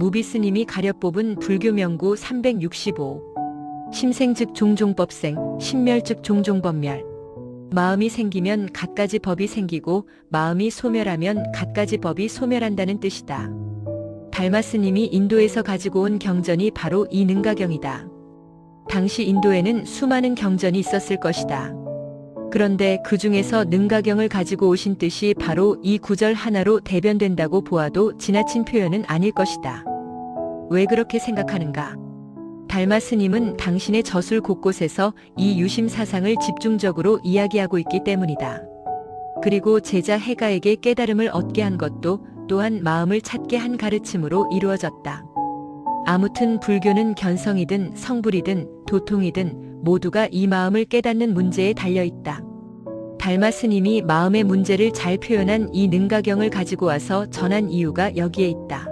무비 스님이 가려 뽑은 불교 명구 365. 심생 즉 종종법생, 신멸 즉 종종법멸. 마음이 생기면 갖가지 법이 생기고 마음이 소멸하면 갖가지 법이 소멸한다는 뜻이다. 달마 스님이 인도에서 가지고 온 경전이 바로 이 능가경이다. 당시 인도에는 수많은 경전이 있었을 것이다. 그런데 그 중에서 능가경을 가지고 오신 뜻이 바로 이 구절 하나로 대변된다고 보아도 지나친 표현은 아닐 것이다. 왜 그렇게 생각하는가? 달마 스님은 당신의 저술 곳곳에서 이 유심 사상을 집중적으로 이야기하고 있기 때문이다. 그리고 제자 해가에게 깨달음을 얻게 한 것도 또한 마음을 찾게 한 가르침으로 이루어졌다. 아무튼 불교는 견성이든 성불이든 도통이든 모두가 이 마음을 깨닫는 문제에 달려 있다. 달마 스님이 마음의 문제를 잘 표현한 이 능가경을 가지고 와서 전한 이유가 여기에 있다.